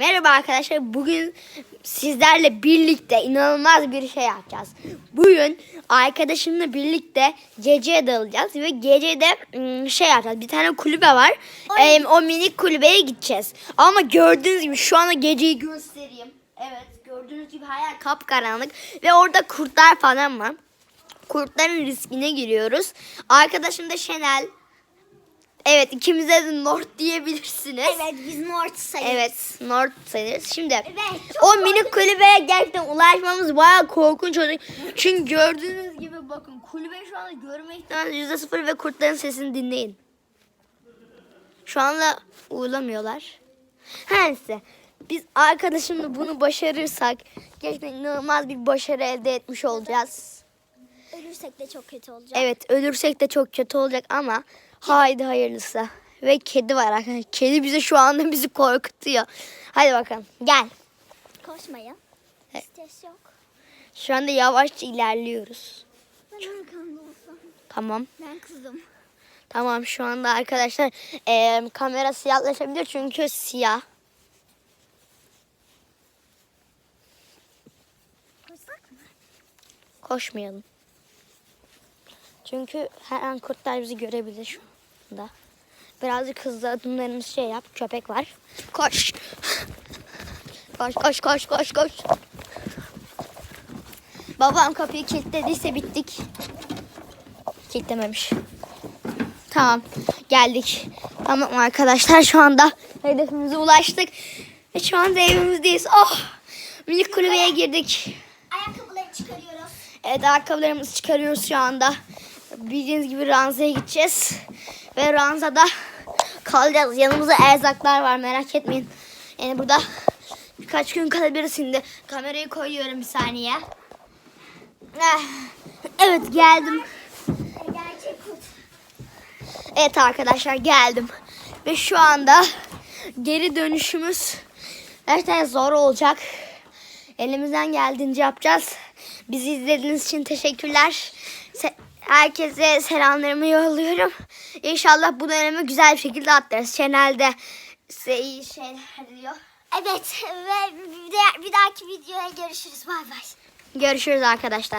Merhaba arkadaşlar. Bugün sizlerle birlikte inanılmaz bir şey yapacağız. Bugün arkadaşımla birlikte geceye dalacağız ve gecede ım, şey yapacağız. Bir tane kulübe var. Em, o minik kulübeye gideceğiz. Ama gördüğünüz gibi şu anda geceyi göstereyim. Evet gördüğünüz gibi her yer kapkaranlık ve orada kurtlar falan var. Kurtların riskine giriyoruz. Arkadaşım da Şenel. Evet ikimize de North diyebilirsiniz. Evet biz North sayılırız. Evet, North sayılırız. Şimdi Evet, o minik kulübeye gerçekten ulaşmamız bayağı korkunç olacak. Çünkü gördüğünüz gibi bakın kulübe şu anda görme ihtimali yüzde sıfır ve kurtların sesini dinleyin. Şu anda uyulamıyorlar. Her neyse biz arkadaşımla bunu başarırsak gerçekten inanılmaz bir başarı elde etmiş olacağız. Ölürsek de çok kötü olacak. Evet ölürsek de çok kötü olacak ama haydi hayırlısı. Ve kedi var arkadaşlar. Kedi bize şu anda bizi korkutuyor. Hadi bakalım gel. Koşmayın. Evet. Stres yok. Şu anda yavaşça ilerliyoruz. Ben arkamda olsam. Tamam. Ben kızım. Tamam şu anda arkadaşlar eee, kamera siyahlaşabilir çünkü siyah. Koşsak mı? Koşmayalım. Çünkü her an kurtlar bizi görebilir şu anda. Birazcık hızlı adımlarımız şey yap. Köpek var. Koş. Koş koş koş koş koş. Babam kapıyı kilitlediyse bittik. Kilitlememiş. Tamam geldik. Tamam arkadaşlar şu anda hedefimize ulaştık. Ve şu anda evimizdeyiz. Oh minik kulübeye girdik. Ayakkabıları çıkarıyoruz. Evet ayakkabılarımızı çıkarıyoruz şu anda. Bildiğiniz gibi ranzaya gideceğiz. Ve ranzada kalacağız. Yanımızda erzaklar var merak etmeyin. Yani burada birkaç gün kalabiliriz şimdi. Kamerayı koyuyorum bir saniye. Eh, Evet geldim. Evet arkadaşlar geldim. Ve şu anda geri dönüşümüz gerçekten zor olacak. Elimizden geldiğince yapacağız. Bizi izlediğiniz için teşekkürler. Se- herkese selamlarımı yolluyorum. İnşallah bu dönemi güzel bir şekilde atlarız. Channel'de size iyi şeyler diyor. Evet ve bir, de- bir dahaki videoya görüşürüz. Bay bay. Görüşürüz arkadaşlar.